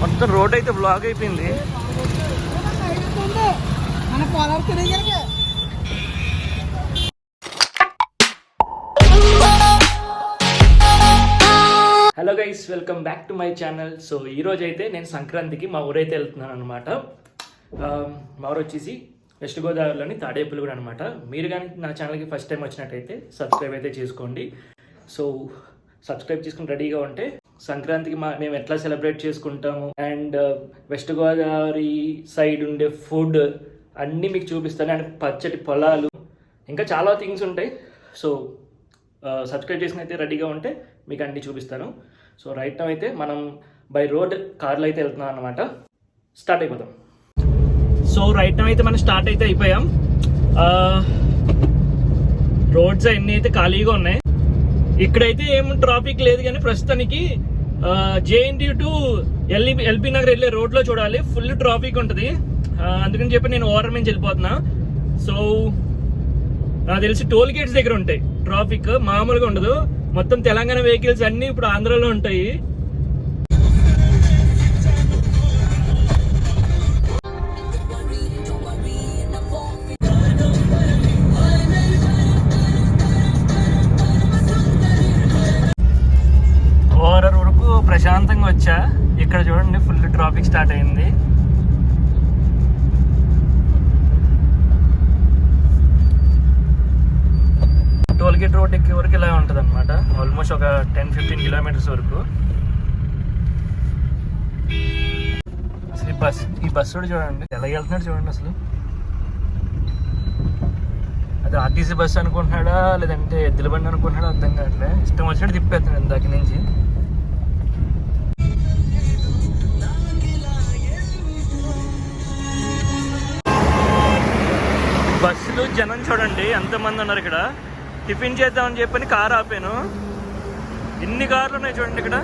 మొత్తం రోడ్ అయితే బ్లాక్ అయిపోయింది. మన పొలం తిరిగి hello guys welcome back to my channel so ఈ అయితే నేను సంక్రాంతికి మా ఊరైతే వెళ్తున్నాను అనమాట um, మా ఊరు వచ్చేసి వెస్ట్ గోదావరిలోని తాడేపులు అనమాట మీరు కానీ నా ఛానల్కి ఫస్ట్ టైం వచ్చినట్టయితే సబ్స్క్రైబ్ అయితే చేసుకోండి. సో సబ్స్క్రైబ్ చేసుకుని రెడీగా ఉంటే సంక్రాంతికి మా మేము ఎట్లా సెలబ్రేట్ చేసుకుంటాము? అండ్ వెస్ట్ గోదావరి సైడ్ ఉండే ఫుడ్ అన్నీ మీకు చూపిస్తాను. అండ్ పచ్చటి పొలాలు. ఇంకా చాలా థింగ్స్ ఉంటాయి. సో సబ్స్క్రైబ్ చేసిన అయితే రెడీగా ఉంటే మీకు అన్నీ చూపిస్తాను. సో రైట్ అయితే మనం బై రోడ్ కార్లో అయితే వెళ్తున్నాం అనమాట స్టార్ట్ అయిపోతాం సో రైట్ నౌ అయితే మనం స్టార్ట్ అయితే అయిపోయాం. రోడ్స్ అన్నీ అయితే ఖాళీగా ఉన్నాయి. ఇక్కడైతే ఏం ట్రాఫిక్ లేదు కానీ ప్రస్తుతానికి JNT to LE LB Nagar వెళ్ళే రోడ్లో చూడాలి. ఫుల్ ట్రాఫిక్ ఉంటుంది. అందుకని చెప్పి నేను ఓవర్ నుంచి వెళ్ళిపోతున్నా. సో నాకు తెలిసి టోల్ గేట్స్ దగ్గర ఉంటాయి. ట్రాఫిక్ మామూలుగా ఉండదు. మొత్తం తెలంగాణ వెహికల్స్ అన్ని ఇప్పుడు ఆంధ్రాలో ఉంటాయి. అసలు ఈ బస్ ఈ బస్సు కూడా చూడండి. ఎలా వెళ్తున్నాడు చూడండి అసలు. అది ఆర్టీసీ బస్సు అనుకుంటున్నాడా లేదంటే ఎద్దుల బండి అనుకుంటున్నాడా అర్థం కావట్లే. ఇష్టం వచ్చినట్టు తిప్పేస్తున్నాడు ఇందాక నుంచి. బస్సులు జనం చూడండి ఎంతమంది ఉన్నారు ఇక్కడ. టిఫిన్ చేద్దామని చెప్పని కార్ ఆపాను. ఎన్ని కార్లు ఉన్నాయి చూడండి ఇక్కడ?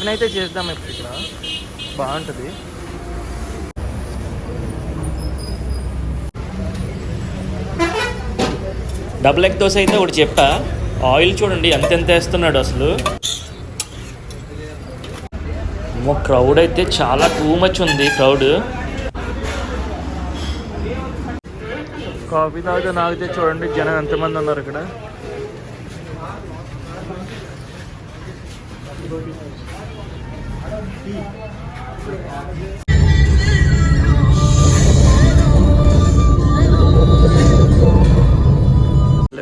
టిఫిన్ అయితే చేద్దాం ఇప్పుడు ఇక్కడ. బాగుంటుంది. డబుల్ ఎగ్ దోశ అయితే ఒకటి చెప్పా. ఆయిల్ చూడండి ఎంత ఎంత వేస్తున్నాడు అసలు. క్రౌడ్ అయితే చాలా టూ మచ్ ఉంది క్రౌడ్ కాఫీ తాగితే నాగితే చూడండి జనం ఎంతమంది ఉన్నారు ఇక్కడ. హలో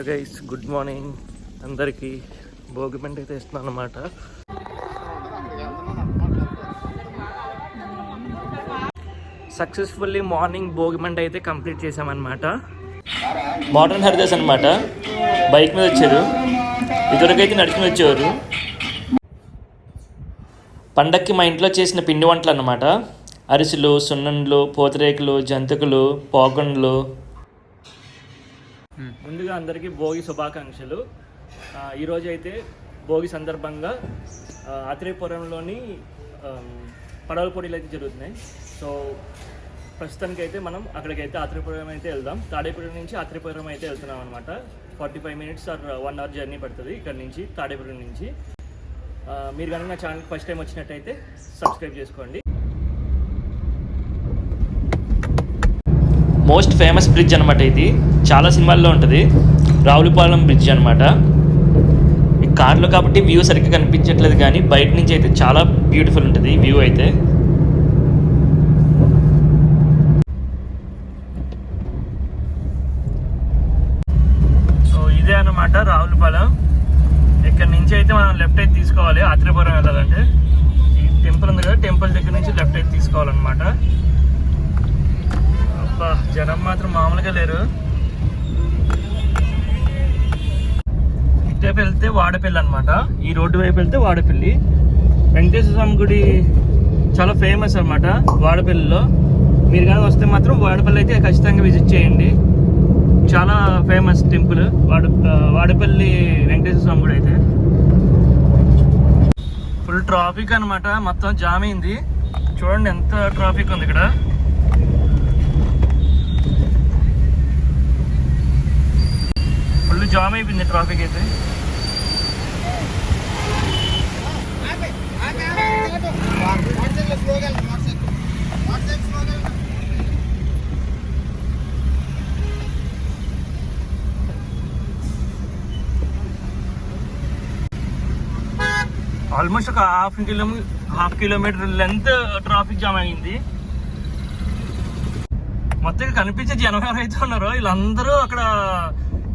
గైస్ గుడ్ మార్నింగ్ అందరికీ భోగి పండుగ తెస్తున్నాను అనమాట సక్సెస్ఫుల్లీ మార్నింగ్ భోగిమంట అయితే కంప్లీట్ చేసామన్నమాట మోడర్న్ హరిదాస్ అనమాట బైక్ మీద వచ్చారు. ఇదివరకైతే నడిచి వచ్చేవారు. పండక్కి మా ఇంట్లో చేసిన పిండి వంటలు అన్నమాట. అరిసెలు సున్నుండ్లు పూతరేకులు జంతికలు పోగండ్లు. ముందుగా అందరికీ భోగి శుభాకాంక్షలు. ఈరోజు అయితే భోగి సందర్భంగా ఆత్రేయపురంలోని పడవల పొడిలు అయితే జరుగుతున్నాయి. సో ప్రస్తుతానికి అయితే మనం అక్కడికైతే అయితే ఆత్రేయపురం అయితే వెళ్దాం. తాడేపురం నుంచి ఆత్రేయపురం అయితే వెళ్తున్నాం అనమాట forty five minutes or one hour journey పడుతుంది ఇక్కడ నుంచి తాడేపురం నుంచి. మీరు కనుక నా ఛానల్ ఫస్ట్ టైం వచ్చినట్టయితే సబ్స్క్రైబ్ చేసుకోండి. మోస్ట్ ఫేమస్ బ్రిడ్జ్ అనమాట ఇది. చాలా సినిమాల్లో ఉంటుంది. రావులపాలెం బ్రిడ్జ్ అనమాట ఈ కార్లో కాబట్టి వ్యూ సరిగ్గా కనిపించట్లేదు కానీ బయట నుంచి అయితే చాలా బ్యూటిఫుల్ ఉంటుంది వ్యూ అయితే సో ఇదే అన్నమాట రావులపాలెం ఇక్కడ నుంచి అయితే మనం లెఫ్ట్ అయితే తీసుకోవాలి ఆత్రేపురం వెళ్ళాలంటే ఈ టెంపుల్ ఉంది కదా టెంపుల్ దగ్గర నుంచి లెఫ్ట్ అయితే తీసుకోవాలన్నమాట అబ్బా జనం మాత్రం మామూలుగా లేరు. ఇటువైపు వెళ్తే వాడపల్లి అనమాట ఈ రోడ్డు వైపు వెళ్తే వాడపల్లి. వెంకటేశ్వర స్వామి గుడి చాలా ఫేమస్ అన్నమాట వాడపల్లిలో. మీరు కానీ వస్తే మాత్రం వాడపల్లి అయితే ఖచ్చితంగా విజిట్ చేయండి. చాలా ఫేమస్ టెంపుల్ వాడ వాడపల్లి వెంకటేశ్వర స్వామి గుడి అయితే. ఫుల్ ట్రాఫిక్ అనమాట మొత్తం జామ్ అయింది. చూడండి ఎంత ట్రాఫిక్ ఉంది ఇక్కడ. ఫుల్ జామ్ అయిపోయింది ట్రాఫిక్ అయితే. ఆల్మోస్ట్ ఒక half కిలోమీ half kilometre length traffic jam అయింది. మొత్తం కనిపించే జనం ఎవరైతే ఉన్నారో వీళ్ళందరూ అక్కడ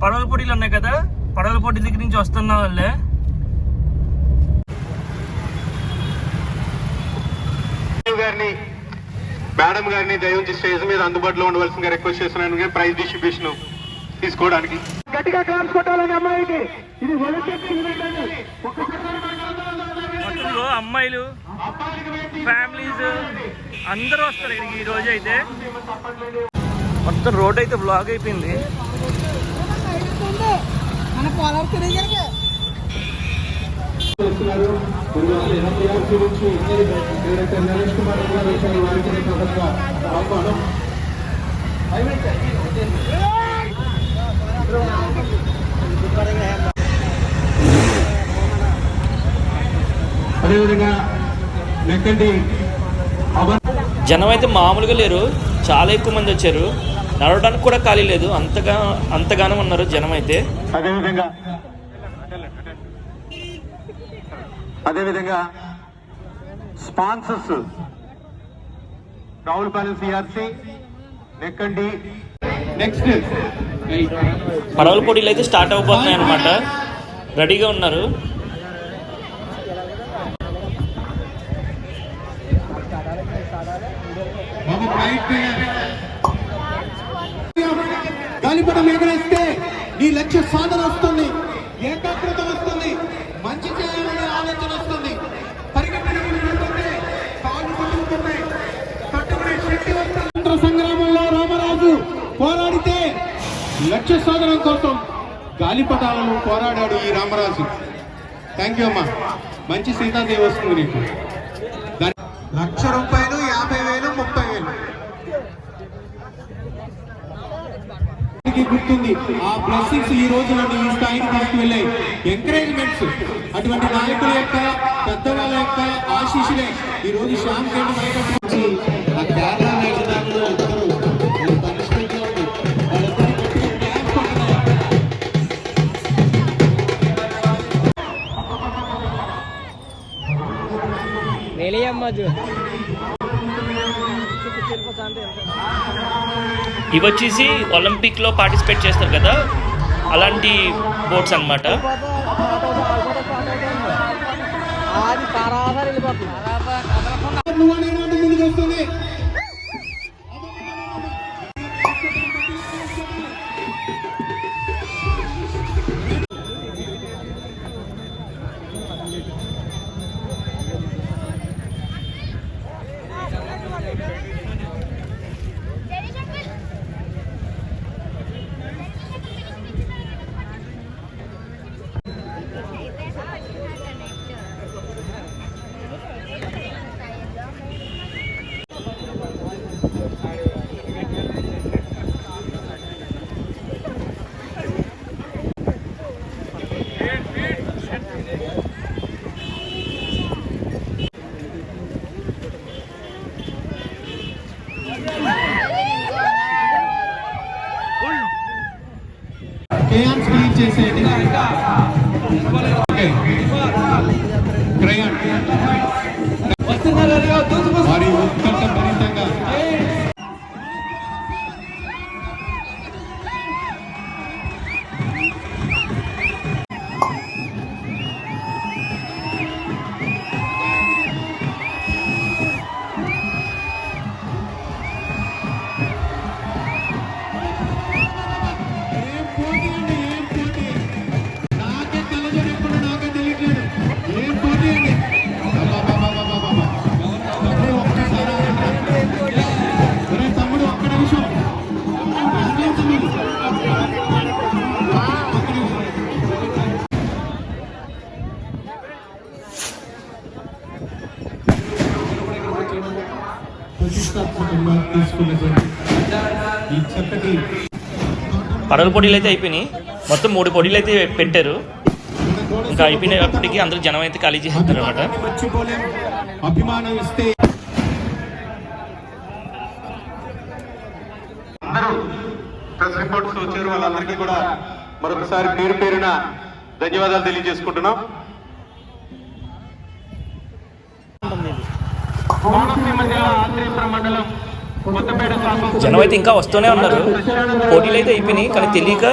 పడవల పోటీలు ఉన్నాయి కదా పడవల పోటీ దగ్గర నుంచి వస్తున్న వాళ్ళే. గారిని మేడం గారిని దయవుంచి స్టేజ్ మీద అందుబాటులో ఉండవలసిందిగా రిక్వెస్ట్ చేస్తున్నాను. ప్రైజ్ డిస్ట్రిబ్యూషన్ తీసుకోవడానికి. గట్టిగా క్లాప్స్ కొట్టాలని అమ్మాయికి. ఇది మొత్తం అమ్మాయిలు ఫ్యామిలీస్ అందరూ వస్తారు ఈ రోజు అయితే. మొత్తం రోడ్ అయితే బ్లాక్ అయిపోయింది. అదేవిధంగా జనం అయితే మామూలుగా లేరు. చాలా ఎక్కువ మంది వచ్చారు. నడవడానికి కూడా ఖాళీ లేదు. అంతగా అంతగానం ఉన్నారు జనం అయితే అదేవిధంగా అదేవిధంగా స్పాన్సర్స్ రావులపాలెం సిఆర్సి నెక్కండి. నెక్స్ట్. పడవల పోటీలు అయితే స్టార్ట్ అవబోతున్నాయి అనమాట రెడీగా ఉన్నారు. బాబు రైట్ గాలిపటం ఎగరేస్తే నీ లక్ష్య సాధన వస్తుంది ఏకాగ్రత వస్తుంది మంచి చేయాలనే ఆలోచన వస్తుంది. సంగ్రామంలో రామరాజు పోరాడితే లక్ష్య సాధన కోసం గాలిపటాలను పోరాడాడు ఈ రామరాజు. థ్యాంక్ యూ అమ్మా. మంచి సీతాదేవి వస్తుంది నీకు. లక్ష రూపాయలు యాభై వేలు ముప్పై వేలు గుర్తుంది ఆ బ్లెస్సింగ్స్ ఈ రోజు నన్ను ఈ స్థాయికి తీసుకువెళ్ళాయి. ఎంకరేజ్మెంట్స్ అటువంటి నాయకుల యొక్క పెద్దవాళ్ళ యొక్క ఆశీస్సులే. ఈ రోజు శ్యామ్ గండి మైకట్టి ఆ కేరళ రాజధానిలో ఇద్దరు వాళ్ళ ఇవి వచ్చేసి ఒలింపిక్లో పార్టిసిపేట్ చేస్తారు కదా అలాంటి బోట్స్ అన్నమాట. కేయాన్స్ పారితోషికంగా తీసుకున్నటువంటి ఈ చక్కటి పడవల పొడిలు అయితే అయిపోయినాయి. మొత్తం మూడు పొడిలు అయితే పెట్టారు. ఇంకా అయిపోయినప్పటికీ అందరూ జనం అయితే ఖాళీ చేస్తారు అనమాట అభిమానం ఇస్తే అందరూ ప్రెస్ రిపోర్ట్స్ వచ్చారు వాళ్ళందరికీ కూడా మరొకసారి పేరు పేరున ధన్యవాదాలు తెలియజేసుకుంటున్నాం. జనం అయితే ఇంకా వస్తూనే ఉన్నారు. పోటీలు అయితే అయిపోయినాయి కానీ తెలియక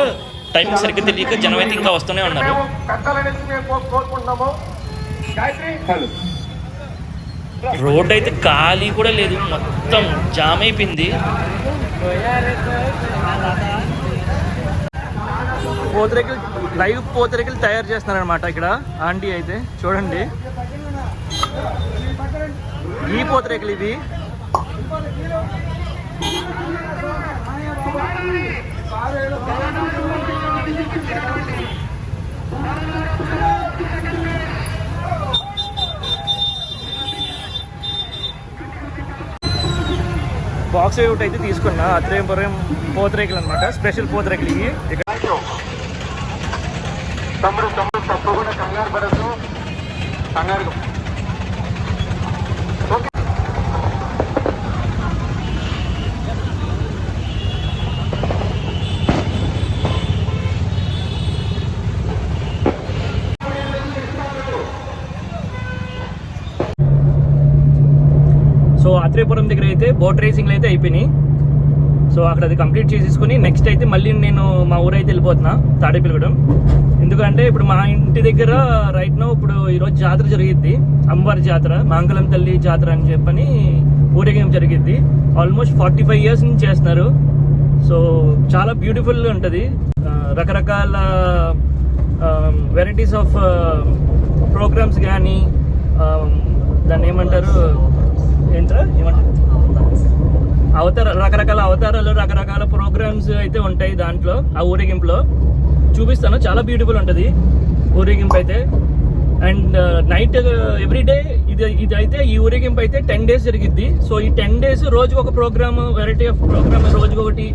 టైం సరిగ్గా తెలియక జనం అయితే ఇంకా వస్తూనే ఉన్నారు. రోడ్ అయితే ఖాళీ కూడా లేదు మొత్తం జామ్ అయిపోయింది. పూతరేకులు లైవ్ పూతరేకులు తయారు చేస్తున్నారనమాట ఇక్కడ ఆంటీ అయితే చూడండి. ఈ పూతరేకులు ఇవి? బాక్స్ అవుట్ అయితే తీసుకున్నా. అత్రేపురం పోతరేకులు అనమాట స్పెషల్ పోతరేకులు ఇవి. తమ్ముడు తమ్ముడు తప్పకుండా కంగారు పడదు కంగారు. ఆత్రేయపురం దగ్గర అయితే బోట్ రేసింగ్లు అయితే అయిపోయినాయి. సో అక్కడ అది కంప్లీట్ చేసేసుకుని నెక్స్ట్ అయితే మళ్ళీ నేను మా ఊరైతే వెళ్ళిపోతున్నా తాడేపిలగడం ఎందుకంటే ఇప్పుడు మా ఇంటి దగ్గర రైట్ నో ఇప్పుడు ఈరోజు జాతర జరిగిద్ది. అమ్మవారి జాతర మాంగళం తల్లి జాతర అని చెప్పని ఊరేగింపు జరిగిద్ది. ఆల్మోస్ట్ ఫార్టీ ఫైవ్ ఇయర్స్ నుంచి చేస్తున్నారు. సో చాలా బ్యూటిఫుల్ ఉంటుంది. రకరకాల వెరైటీస్ ఆఫ్ ప్రోగ్రామ్స్ కానీ దాన్ని ఏమంటారు? ఏంట్రా? ఏమంటారు? అవతార రకరకాల అవతారాలు రకరకాల ప్రోగ్రామ్స్ అయితే ఉంటాయి దాంట్లో ఆ ఊరేగింపులో. చూపిస్తాను చాలా బ్యూటిఫుల్ ఉంటుంది ఊరేగింపు అయితే. అండ్ నైట్ ఎవ్రీ డే ఇది ఇది అయితే ఈ ఊరేగింపు అయితే టెన్ డేస్ జరిగిద్ది. సో ఈ టెన్ డేస్ రోజుకు ఒక ప్రోగ్రామ్ వెరైటీ ఆఫ్ ప్రోగ్రామ్ రోజుకు ఒకటి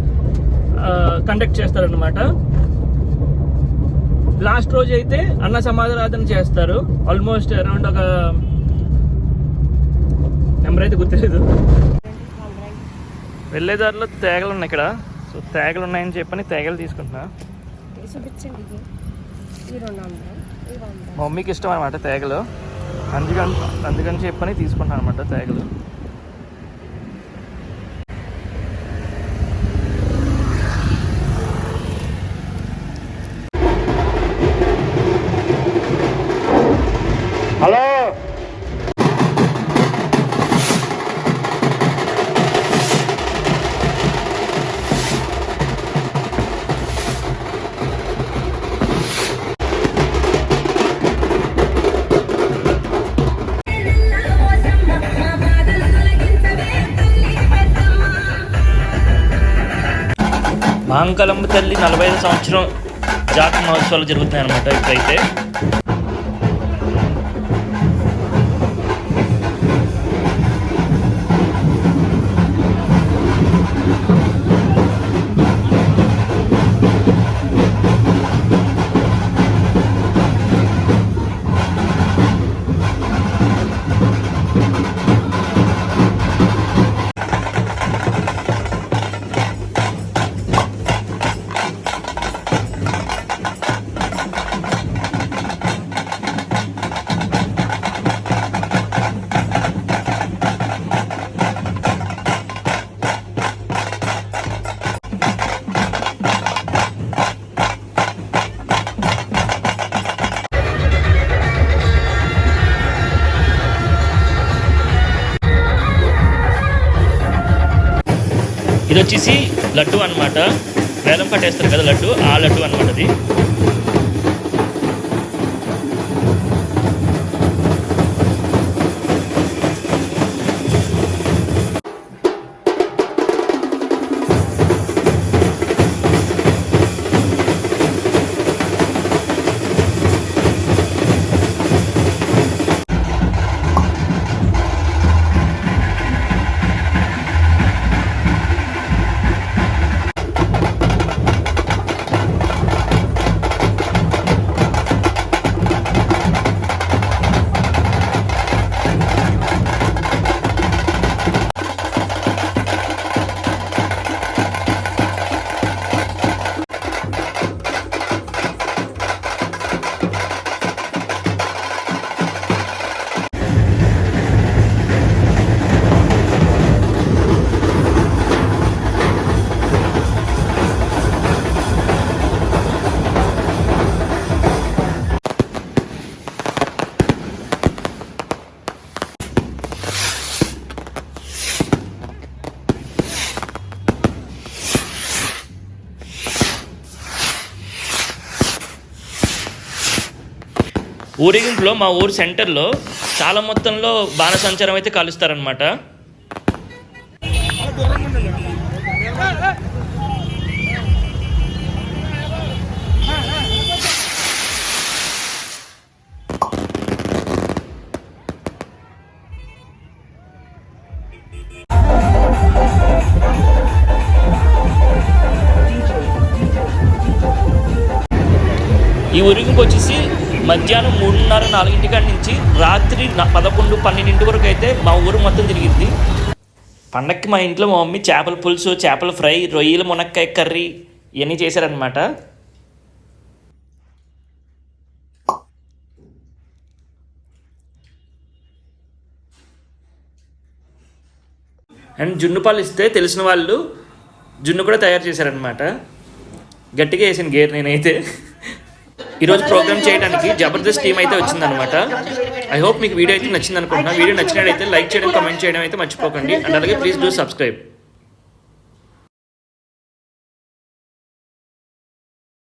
కండక్ట్ చేస్తారనమాట లాస్ట్ రోజు అయితే అన్న సమాధానార్థన చేస్తారు. ఆల్మోస్ట్ అరౌండ్ ఒక నెంబర్ అయితే గుర్తులేదు వెళ్ళేదారిలో తేగలు ఉన్నాయి ఇక్కడ. సో తేగలు ఉన్నాయని చెప్పని తేగలు తీసుకుంటున్నా. మమ్మీకి ఇష్టం అనమాట తేగలు. అందుకని అందుకని చెప్పని తీసుకుంటాను అనమాట తేగలు. మాంకలమ్మ తల్లి నలభై ఐదు సంవత్సరం జాతర మహోత్సవాలు జరుగుతున్నాయి అనమాట ఇప్పుడైతే. ఇది వచ్చేసి లడ్డు అన్నమాట. వేలం కట్టేస్తారు కదా లడ్డు? ఆ లడ్డు అనమాట అది. ఊరేగింపులో మా ఊరు సెంటర్లో చాలా మొత్తంలో బాణసంచారం అయితే కాలుస్తారనమాట ఈ ఊరేగింపు వచ్చేసి మధ్యాహ్నం మూడున్నర నాలుగింటి కాడి నుంచి రాత్రి పదకొండు పన్నెండింటి వరకు అయితే మా ఊరు మొత్తం తిరిగింది. పండక్కి మా ఇంట్లో మా మమ్మీ చేపల పులుసు చేపల ఫ్రై రొయ్యల మునక్కాయ కర్రీ ఇవన్నీ చేశారనమాట అండ్ జున్ను పాలు ఇస్తే తెలిసిన వాళ్ళు జున్ను కూడా తయారు చేశారనమాట గట్టిగా వేసాను గేర్ నేనైతే. ఈరోజు ప్రోగ్రామ్ చేయడానికి జబర్దస్త్ టీం అయితే వచ్చిందనమాట ఐ హోప్ మీకు వీడియో అయితే నచ్చింది అనుకుంటున్నా వీడియో నచ్చినట్లయితే లైక్ చేయడం కమెంట్ చేయడం అయితే మర్చిపోకండి. అండ్ అలాగే ప్లీజ్ డూ సబ్స్క్రైబ్